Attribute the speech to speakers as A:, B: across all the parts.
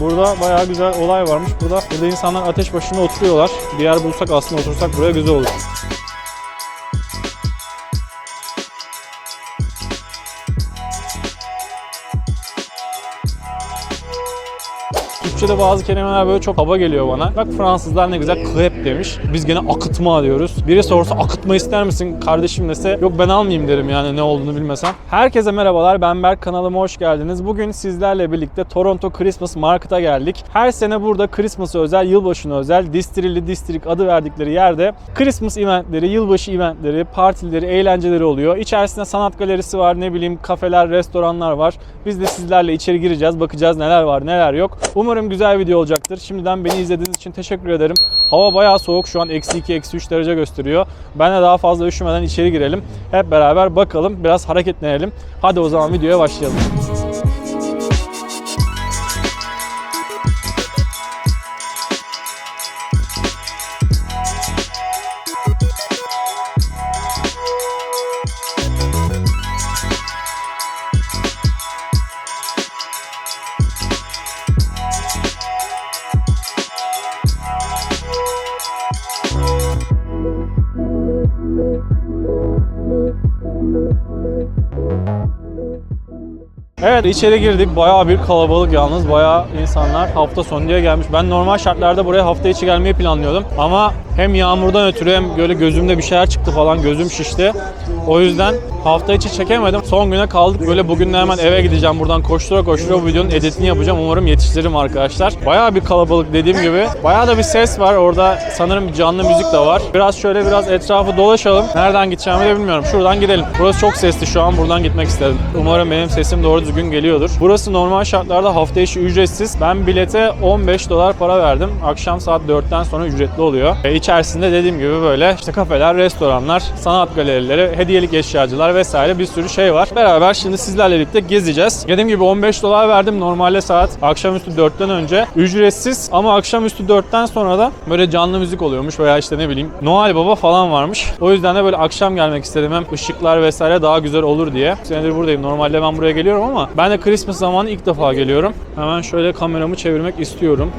A: Burada bayağı güzel olay varmış. Burada, burada insanlar ateş başında oturuyorlar. Bir yer bulsak aslında otursak buraya güzel olur. Türkçe'de bazı kelimeler böyle çok hava geliyor bana. Bak Fransızlar ne güzel krep demiş. Biz gene akıtma diyoruz. Biri sorsa akıtma ister misin kardeşim dese yok ben almayayım derim yani ne olduğunu bilmesem. Herkese merhabalar ben Berk kanalıma hoş geldiniz. Bugün sizlerle birlikte Toronto Christmas Market'a geldik. Her sene burada Christmas'a özel, yılbaşına özel Distilli District adı verdikleri yerde Christmas eventleri, yılbaşı eventleri, partileri, eğlenceleri oluyor. İçerisinde sanat galerisi var, ne bileyim kafeler, restoranlar var. Biz de sizlerle içeri gireceğiz, bakacağız neler var, neler yok. Umarım güzel video olacaktır. Şimdiden beni izlediğiniz için teşekkür ederim. Hava bayağı soğuk şu an eksi 2, eksi 3 derece gösteriyor. Ben de daha fazla üşümeden içeri girelim. Hep beraber bakalım, biraz hareketlenelim. Hadi o zaman videoya başlayalım. İçeri girdik. Bayağı bir kalabalık yalnız. Bayağı insanlar hafta sonu diye gelmiş. Ben normal şartlarda buraya hafta içi gelmeyi planlıyordum. Ama hem yağmurdan ötürü hem böyle gözümde bir şeyler çıktı falan. Gözüm şişti. O yüzden hafta içi çekemedim. Son güne kaldık. Böyle bugün de hemen eve gideceğim. Buradan koştura koştura bu videonun editini yapacağım. Umarım yetiştiririm arkadaşlar. Bayağı bir kalabalık dediğim gibi. Bayağı da bir ses var. Orada sanırım canlı müzik de var. Biraz şöyle biraz etrafı dolaşalım. Nereden gideceğimi de bilmiyorum. Şuradan gidelim. Burası çok sesli şu an. Buradan gitmek istedim. Umarım benim sesim doğru düzgün geliyordur. Burası normal şartlarda hafta içi ücretsiz. Ben bilete 15 dolar para verdim. Akşam saat 4'ten sonra ücretli oluyor. E, içerisinde dediğim gibi böyle işte kafeler, restoranlar, sanat galerileri, hediyelik eşyacılar vesaire bir sürü şey var. Beraber şimdi sizlerle birlikte gezeceğiz. Dediğim gibi 15 dolar verdim. Normalde saat akşamüstü 4'ten önce ücretsiz ama akşamüstü 4'ten sonra da böyle canlı müzik oluyormuş veya işte ne bileyim Noel Baba falan varmış. O yüzden de böyle akşam gelmek istedim. Hem ışıklar vesaire daha güzel olur diye. Senedir buradayım. Normalde ben buraya geliyorum ama ben de Christmas zamanı ilk defa geliyorum. Hemen şöyle kameramı çevirmek istiyorum.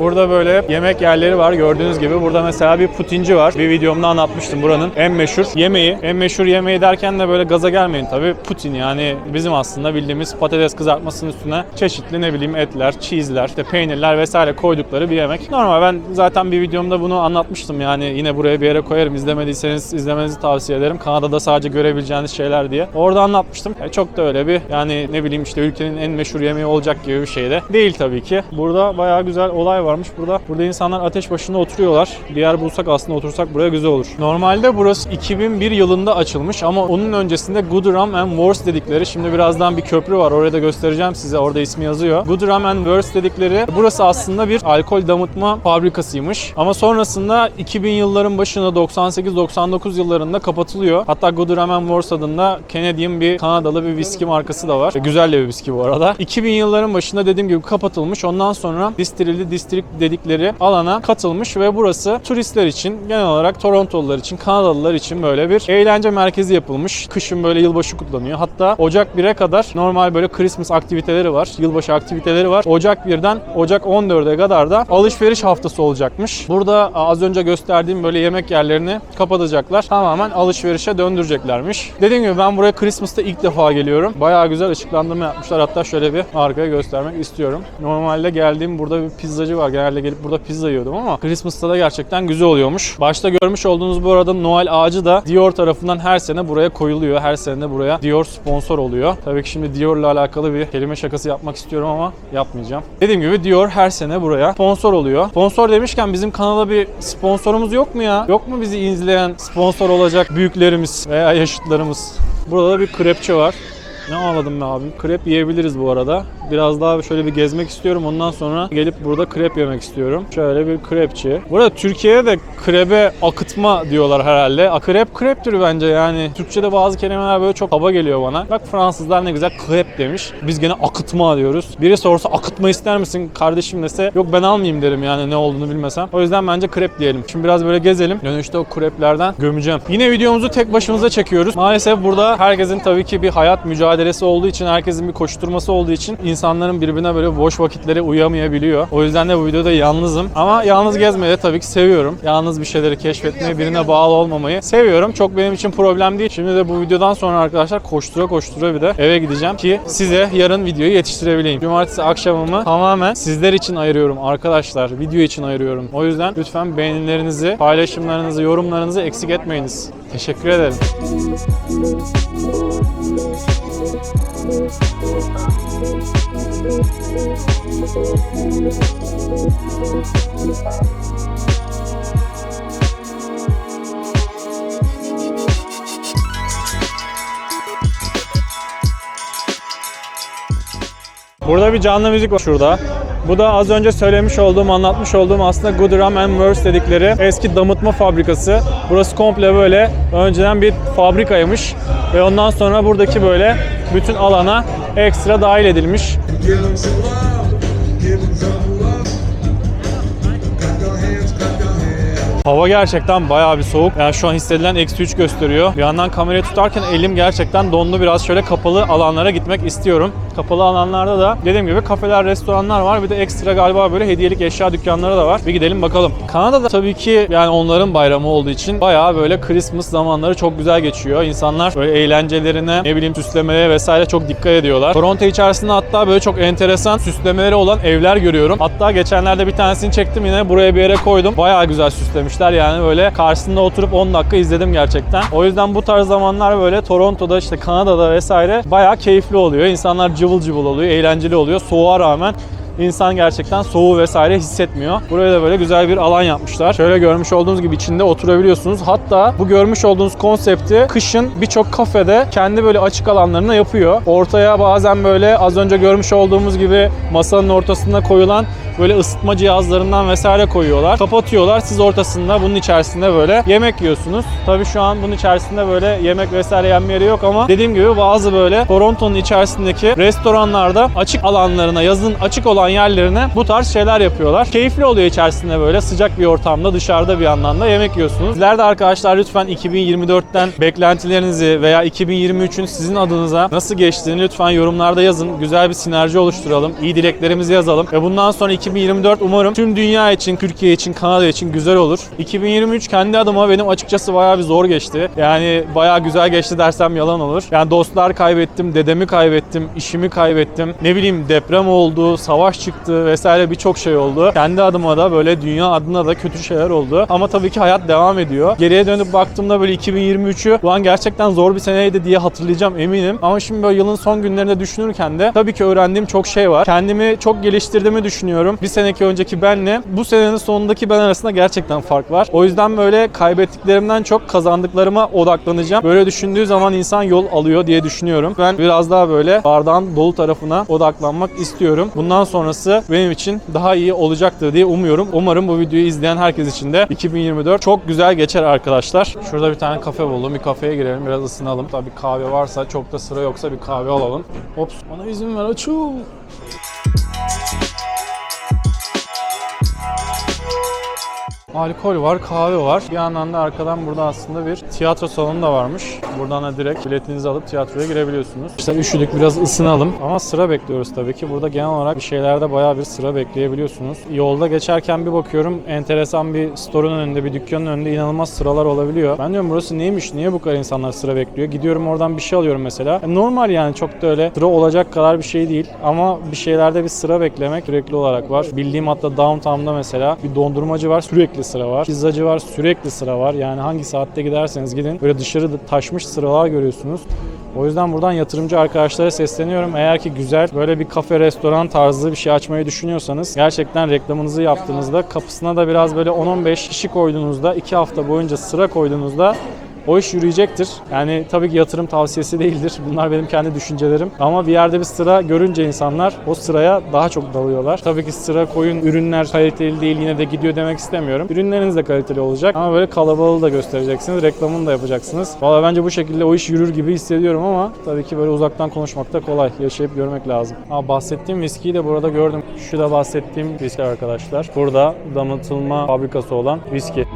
A: Burada böyle yemek yerleri var gördüğünüz gibi. Burada mesela bir putinci var. Bir videomda anlatmıştım buranın en meşhur yemeği. En meşhur yemeği derken de böyle gaza gelmeyin tabii. Putin yani bizim aslında bildiğimiz patates kızartmasının üstüne çeşitli ne bileyim etler, cheese'ler, işte peynirler vesaire koydukları bir yemek. Normal ben zaten bir videomda bunu anlatmıştım yani yine buraya bir yere koyarım. İzlemediyseniz izlemenizi tavsiye ederim. Kanada'da sadece görebileceğiniz şeyler diye. Orada anlatmıştım. E, çok da öyle bir yani ne bileyim işte ülkenin en meşhur yemeği olacak gibi bir şey de değil tabii ki. Burada bayağı güzel olay varmış burada. Burada insanlar ateş başında oturuyorlar. Bir yer bulsak aslında otursak buraya güzel olur. Normalde burası 2001 yılında açılmış ama onun öncesinde Goodram and Wars dedikleri şimdi birazdan bir köprü var. Oraya da göstereceğim size. Orada ismi yazıyor. Goodram and Wars dedikleri burası aslında bir alkol damıtma fabrikasıymış. Ama sonrasında 2000 yılların başında 98-99 yıllarında kapatılıyor. Hatta Goodram and Wars adında Canadian bir Kanadalı bir viski markası da var. Güzel de bir viski bu arada. 2000 yılların başında dediğim gibi kapatılmış. Ondan sonra Distilli District dedikleri alana katılmış ve burası turistler için genel olarak Torontolular için, Kanadalılar için böyle bir eğlence merkezi yapılmış. Kışın böyle yılbaşı kutlanıyor. Hatta Ocak 1'e kadar normal böyle Christmas aktiviteleri var. Yılbaşı aktiviteleri var. Ocak 1'den Ocak 14'e kadar da alışveriş haftası olacakmış. Burada az önce gösterdiğim böyle yemek yerlerini kapatacaklar. Tamamen alışverişe döndüreceklermiş. Dediğim gibi ben buraya Christmas'ta ilk defa geliyorum. Bayağı güzel ışıklandırma yapmışlar. Hatta şöyle bir arkaya göstermek istiyorum. Normalde geldiğim burada bir pizzacı var. Genelde gelip burada pizza yiyordum ama Christmas'ta da gerçekten güzel oluyormuş. Başta görmüş olduğunuz bu arada Noel ağacı da Dior tarafından her sene buraya koyuluyor. Her sene de buraya Dior sponsor oluyor. Tabii ki şimdi Dior'la alakalı bir kelime şakası yapmak istiyorum ama yapmayacağım. Dediğim gibi Dior her sene buraya sponsor oluyor. Sponsor demişken bizim kanala bir sponsorumuz yok mu ya? Yok mu bizi izleyen sponsor olacak büyüklerimiz veya yaşıtlarımız? Burada da bir krepçi var. Ne ağladım be abi? Krep yiyebiliriz bu arada. Biraz daha şöyle bir gezmek istiyorum. Ondan sonra gelip burada krep yemek istiyorum. Şöyle bir krepçi. Burada Türkiye'de de krebe akıtma diyorlar herhalde. A, Krep kreptir bence yani. Türkçe'de bazı kelimeler böyle çok hava geliyor bana. Bak Fransızlar ne güzel krep demiş. Biz gene akıtma diyoruz. Biri sorsa akıtma ister misin kardeşim dese yok ben almayayım derim yani ne olduğunu bilmesem. O yüzden bence krep diyelim. Şimdi biraz böyle gezelim. Dönüşte o kreplerden gömeceğim. Yine videomuzu tek başımıza çekiyoruz. Maalesef burada herkesin tabii ki bir hayat mücadelesi olduğu için, herkesin bir koşturması olduğu için insanların birbirine böyle boş vakitleri uyamayabiliyor. O yüzden de bu videoda yalnızım. Ama yalnız gezmeyi de tabii ki seviyorum. Yalnız bir şeyleri keşfetmeyi, birine bağlı olmamayı seviyorum. Çok benim için problem değil. Şimdi de bu videodan sonra arkadaşlar koştura koştura bir de eve gideceğim ki size yarın videoyu yetiştirebileyim. Cumartesi akşamımı tamamen sizler için ayırıyorum arkadaşlar. Video için ayırıyorum. O yüzden lütfen beğenilerinizi, paylaşımlarınızı, yorumlarınızı eksik etmeyiniz. Teşekkür ederim. Burada bir canlı müzik var şurada. Bu da az önce söylemiş olduğum, anlatmış olduğum aslında Goodram and Merce dedikleri eski damıtma fabrikası. Burası komple böyle önceden bir fabrikaymış ve ondan sonra buradaki böyle bütün alana ekstra dahil edilmiş. Hava gerçekten bayağı bir soğuk. Yani şu an hissedilen eksi 3 gösteriyor. Bir yandan kamerayı tutarken elim gerçekten dondu. Biraz şöyle kapalı alanlara gitmek istiyorum. Kapalı alanlarda da dediğim gibi kafeler, restoranlar var. Bir de ekstra galiba böyle hediyelik eşya dükkanları da var. Bir gidelim bakalım. Kanada'da tabii ki yani onların bayramı olduğu için bayağı böyle Christmas zamanları çok güzel geçiyor. İnsanlar böyle eğlencelerine, ne bileyim süslemelere vesaire çok dikkat ediyorlar. Toronto içerisinde hatta böyle çok enteresan süslemeleri olan evler görüyorum. Hatta geçenlerde bir tanesini çektim yine buraya bir yere koydum. Bayağı güzel süslemişler yani böyle karşısında oturup 10 dakika izledim gerçekten. O yüzden bu tarz zamanlar böyle Toronto'da işte Kanada'da vesaire bayağı keyifli oluyor. İnsanlar cıvıl cıvıl oluyor, eğlenceli oluyor. Soğuğa rağmen İnsan gerçekten soğuğu vesaire hissetmiyor. Buraya da böyle güzel bir alan yapmışlar. Şöyle görmüş olduğunuz gibi içinde oturabiliyorsunuz. Hatta bu görmüş olduğunuz konsepti kışın birçok kafede kendi böyle açık alanlarına yapıyor. Ortaya bazen böyle az önce görmüş olduğumuz gibi masanın ortasında koyulan böyle ısıtma cihazlarından vesaire koyuyorlar. Kapatıyorlar. Siz ortasında bunun içerisinde böyle yemek yiyorsunuz. Tabii şu an bunun içerisinde böyle yemek vesaire yenme yeri yok ama dediğim gibi bazı böyle Toronto'nun içerisindeki restoranlarda açık alanlarına, yazın açık olan yerlerine bu tarz şeyler yapıyorlar. Keyifli oluyor içerisinde böyle sıcak bir ortamda dışarıda bir yandan da yemek yiyorsunuz. Sizler de arkadaşlar lütfen 2024'ten beklentilerinizi veya 2023'ün sizin adınıza nasıl geçtiğini lütfen yorumlarda yazın. Güzel bir sinerji oluşturalım. İyi dileklerimizi yazalım. Ve bundan sonra 2024 umarım tüm dünya için, Türkiye için, Kanada için güzel olur. 2023 kendi adıma benim açıkçası bayağı bir zor geçti. Yani bayağı güzel geçti dersem yalan olur. Yani dostlar kaybettim, dedemi kaybettim, işimi kaybettim. Ne bileyim deprem oldu, savaş çıktı vesaire birçok şey oldu. Kendi adıma da böyle dünya adına da kötü şeyler oldu. Ama tabii ki hayat devam ediyor. Geriye dönüp baktığımda böyle 2023'ü ulan gerçekten zor bir seneydi diye hatırlayacağım eminim. Ama şimdi böyle yılın son günlerinde düşünürken de tabii ki öğrendiğim çok şey var. Kendimi çok geliştirdiğimi düşünüyorum. Bir seneki önceki benle bu senenin sonundaki ben arasında gerçekten fark var. O yüzden böyle kaybettiklerimden çok kazandıklarıma odaklanacağım. Böyle düşündüğü zaman insan yol alıyor diye düşünüyorum. Ben biraz daha böyle bardağın dolu tarafına odaklanmak istiyorum. Bundan sonrası benim için daha iyi olacaktır diye umuyorum. Umarım bu videoyu izleyen herkes için de 2024 çok güzel geçer arkadaşlar. Şurada bir tane kafe buldum. Bir kafeye girelim biraz ısınalım. Tabii kahve varsa çok da sıra yoksa bir kahve alalım. Ops bana izin ver açıl. Alkol var, kahve var. Bir yandan da arkadan burada aslında bir tiyatro salonu da varmış. Buradan da direkt biletinizi alıp tiyatroya girebiliyorsunuz. İşte üşüdük biraz ısınalım. Ama sıra bekliyoruz tabii ki. Burada genel olarak bir şeylerde bayağı bir sıra bekleyebiliyorsunuz. Yolda geçerken bir bakıyorum enteresan bir store'un önünde, bir dükkanın önünde inanılmaz sıralar olabiliyor. Ben diyorum burası neymiş, niye bu kadar insanlar sıra bekliyor? Gidiyorum oradan bir şey alıyorum mesela. Normal yani çok da öyle sıra olacak kadar bir şey değil. Ama bir şeylerde bir sıra beklemek sürekli olarak var. Bildiğim hatta downtown'da mesela bir dondurmacı var sürekli sıra var. Pizzacı var sürekli sıra var. Yani hangi saatte giderseniz gidin böyle dışarıda taşmış sıralar görüyorsunuz. O yüzden buradan yatırımcı arkadaşlara sesleniyorum. Eğer ki güzel böyle bir kafe, restoran tarzı bir şey açmayı düşünüyorsanız gerçekten reklamınızı yaptığınızda kapısına da biraz böyle 10-15 kişi koyduğunuzda 2 hafta boyunca sıra koyduğunuzda O iş yürüyecektir. Yani tabii ki yatırım tavsiyesi değildir. Bunlar benim kendi düşüncelerim. Ama bir yerde bir sıra görünce insanlar o sıraya daha çok dalıyorlar. Tabii ki sıra koyun ürünler kaliteli değil yine de gidiyor demek istemiyorum. Ürünleriniz de kaliteli olacak ama böyle kalabalığı da göstereceksiniz. Reklamını da yapacaksınız. Valla bence bu şekilde o iş yürür gibi hissediyorum ama tabii ki böyle uzaktan konuşmak da kolay. Yaşayıp görmek lazım. Ha, bahsettiğim viskiyi de burada gördüm. Şu da bahsettiğim viski arkadaşlar. Burada damıtılma fabrikası olan viski.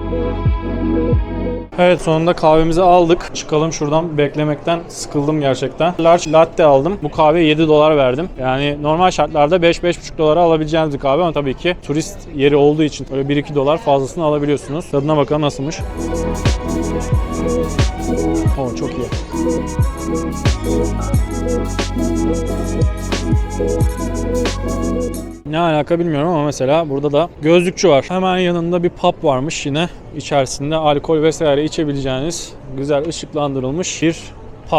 A: Evet sonunda kahvemizi aldık. Çıkalım şuradan beklemekten sıkıldım gerçekten. Large latte aldım. Bu kahveye 7 dolar verdim. Yani normal şartlarda 5-5,5 dolara alabileceğiniz bir kahve ama tabii ki turist yeri olduğu için öyle 1-2 dolar fazlasını alabiliyorsunuz. Tadına bakalım nasılmış. Oo çok iyi. Ne alaka bilmiyorum ama mesela burada da gözlükçü var. Hemen yanında bir pub varmış yine. İçerisinde alkol vesaire içebileceğiniz güzel ışıklandırılmış bir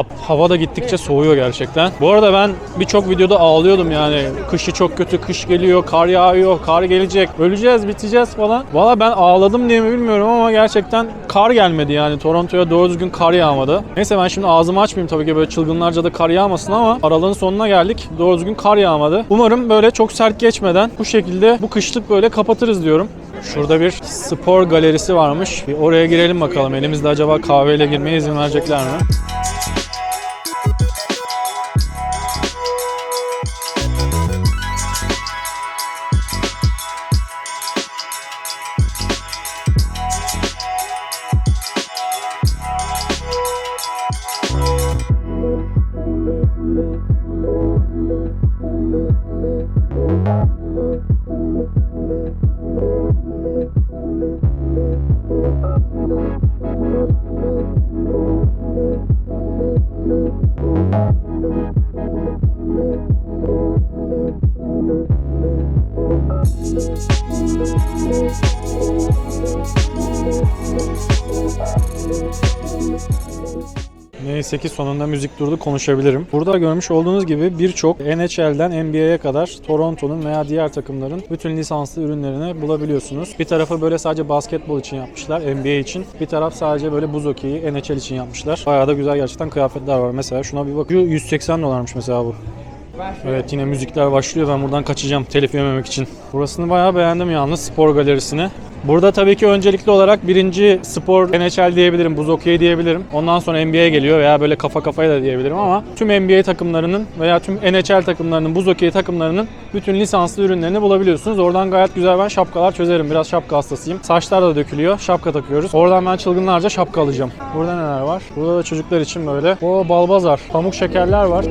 A: pub. Hava da gittikçe soğuyor gerçekten. Bu arada ben birçok videoda ağlıyordum yani. Kışı çok kötü, kış geliyor, kar yağıyor, kar gelecek, öleceğiz, biteceğiz falan. Valla ben ağladım diye mi bilmiyorum ama gerçekten kar gelmedi yani. Toronto'ya doğru düzgün kar yağmadı. Neyse ben şimdi ağzımı açmayayım tabii ki böyle çılgınlarca da kar yağmasın ama aralığın sonuna geldik. Doğru düzgün kar yağmadı. Umarım böyle çok sert geçmeden bu şekilde bu kışlık böyle kapatırız diyorum. Şurada bir spor galerisi varmış. Bir oraya girelim bakalım. Elimizde acaba kahveyle girmeye izin verecekler mi? Neyse ki sonunda müzik durdu konuşabilirim. Burada görmüş olduğunuz gibi birçok NHL'den NBA'ye kadar Toronto'nun veya diğer takımların bütün lisanslı ürünlerini bulabiliyorsunuz. Bir tarafı böyle sadece basketbol için yapmışlar, NBA için. Bir taraf sadece böyle buz hokeyi NHL için yapmışlar. Bayağı da güzel gerçekten kıyafetler var. Mesela şuna bir bak. Şu 180 dolarmış mesela bu. Evet yine müzikler başlıyor. Ben buradan kaçacağım telif yememek için. Burasını bayağı beğendim yalnız spor galerisini. Burada tabii ki öncelikli olarak birinci spor NHL diyebilirim, buz hokeyi diyebilirim. Ondan sonra NBA geliyor veya böyle kafa kafaya da diyebilirim ama tüm NBA takımlarının veya tüm NHL takımlarının, buz hokeyi takımlarının bütün lisanslı ürünlerini bulabiliyorsunuz. Oradan gayet güzel ben şapkalar çözerim. Biraz şapka hastasıyım. Saçlar da dökülüyor. Şapka takıyoruz. Oradan ben çılgınlarca şapka alacağım. Burada neler var? Burada da çocuklar için böyle. O balbazar. Pamuk şekerler var.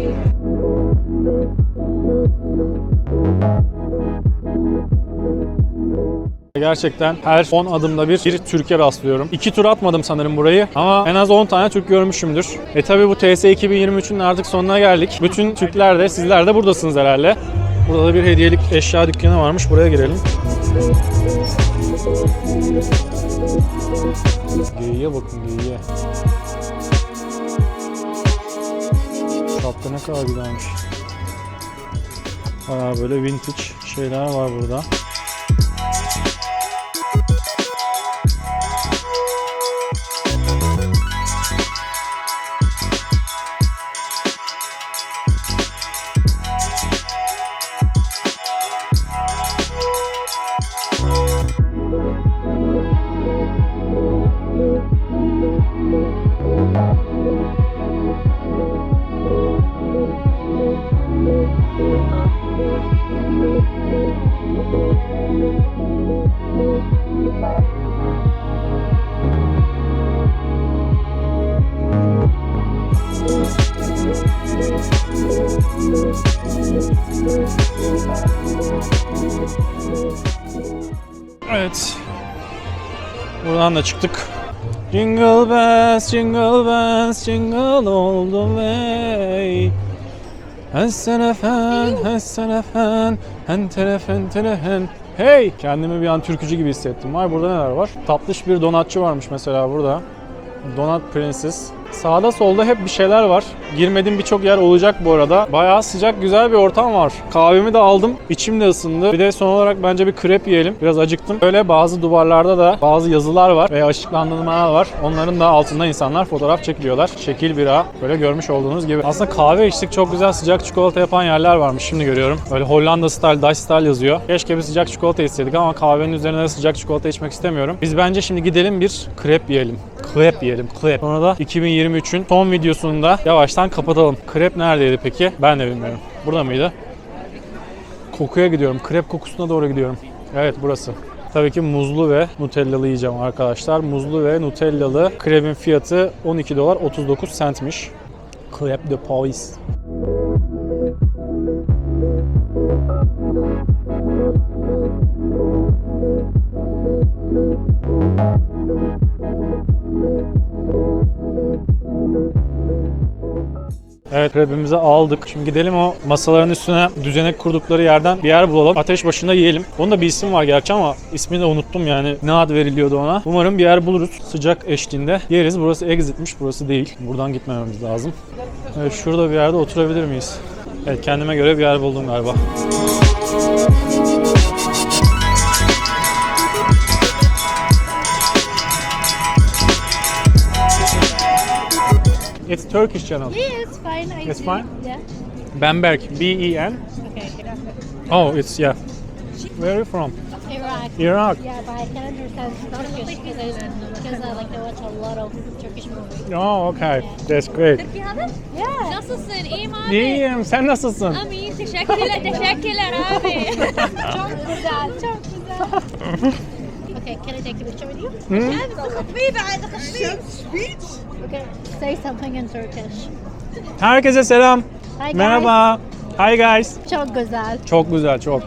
A: Gerçekten her 10 adımda bir, bir Türkiye rastlıyorum. İki tur atmadım sanırım burayı ama en az 10 tane Türk görmüşümdür. E tabi bu TS 2023'ün artık sonuna geldik. Bütün Türkler de sizler de buradasınız herhalde. Burada da bir hediyelik eşya dükkanı varmış. Buraya girelim. Geyiğe bakın geyiğe. Tatlı ne kadar güzelmiş. Bayağı böyle vintage şeyler var burada. Buradan da çıktık. Jingle bells, jingle bells, jingle all the way. Hesselefen, hesselefen, hentelefen, telehen. Hey! Kendimi bir an türkücü gibi hissettim. Vay burada neler var? Tatlış bir donatçı varmış mesela burada. Donat Princess. Sağda solda hep bir şeyler var. Girmediğim birçok yer olacak bu arada. Bayağı sıcak güzel bir ortam var. Kahvemi de aldım. İçim de ısındı. Bir de son olarak bence bir krep yiyelim. Biraz acıktım. Böyle bazı duvarlarda da bazı yazılar var veya ışıklandırmalar var. Onların da altında insanlar fotoğraf çekiliyorlar. Şekil bira. Böyle görmüş olduğunuz gibi. Aslında kahve içtik. Çok güzel sıcak çikolata yapan yerler varmış. Şimdi görüyorum. Böyle Hollanda style, Dutch style yazıyor. Keşke bir sıcak çikolata istedik ama kahvenin üzerine sıcak çikolata içmek istemiyorum. Biz bence şimdi gidelim bir krep yiyelim. Krep yiyelim. Krep. Sonra da 2023'ün son videosunu da yavaştan kapatalım. Krep neredeydi peki? Ben de bilmiyorum. Burada mıydı? Kokuya gidiyorum. Krep kokusuna doğru gidiyorum. Evet burası. Tabii ki muzlu ve nutellalı yiyeceğim arkadaşlar. Muzlu ve nutellalı krepin fiyatı 12 dolar 39 centmiş. Krep de Paris. Evet krepimizi aldık. Şimdi gidelim o masaların üstüne düzenek kurdukları yerden bir yer bulalım. Ateş başında yiyelim. Onun da bir isim var gerçi ama ismini de unuttum yani. Ne ad veriliyordu ona. Umarım bir yer buluruz. Sıcak eşliğinde yeriz. Burası exitmiş. Burası değil. Buradan gitmememiz lazım. Evet şurada bir yerde oturabilir miyiz? Evet kendime göre bir yer buldum galiba. It's Turkish channel.
B: Yeah, fine. I
A: It's
B: see.
A: fine?
B: Yeah.
A: Bamberg. B-E-N.
B: Okay.
A: Oh, it's yeah. Where are you from?
B: Iraq.
A: Iraq.
B: Yeah, but I can understand Turkish because I, because I like to watch a lot of Turkish movies.
A: Oh, okay. That's great.
B: Yeah.
C: Nasılsın? İyiyim abi.
A: İyiyim. Sen nasılsın?
C: Abi iyiyim. Teşekkürler, teşekkürler abi.
B: Çok güzel, çok güzel. okay, can I take a picture with you? Hmm? Okay, say something in Turkish.
A: Herkese selam.
B: Hi guys.
A: Merhaba. Hi guys.
B: Çok güzel.
A: Çok güzel, çok.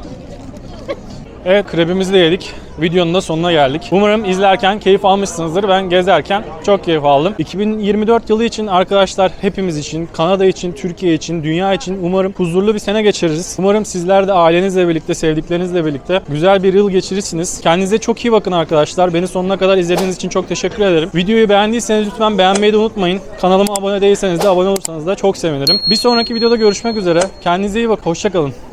A: Evet, krebimizi de yedik. Videonun da sonuna geldik. Umarım izlerken keyif almışsınızdır. Ben gezerken çok keyif aldım. 2024 yılı için arkadaşlar hepimiz için, Kanada için, Türkiye için, dünya için umarım huzurlu bir sene geçiririz. Umarım sizler de ailenizle birlikte, sevdiklerinizle birlikte güzel bir yıl geçirirsiniz. Kendinize çok iyi bakın arkadaşlar. Beni sonuna kadar izlediğiniz için çok teşekkür ederim. Videoyu beğendiyseniz lütfen beğenmeyi de unutmayın. Kanalıma abone değilseniz de abone olursanız da çok sevinirim. Bir sonraki videoda görüşmek üzere. Kendinize iyi bakın. Hoşçakalın.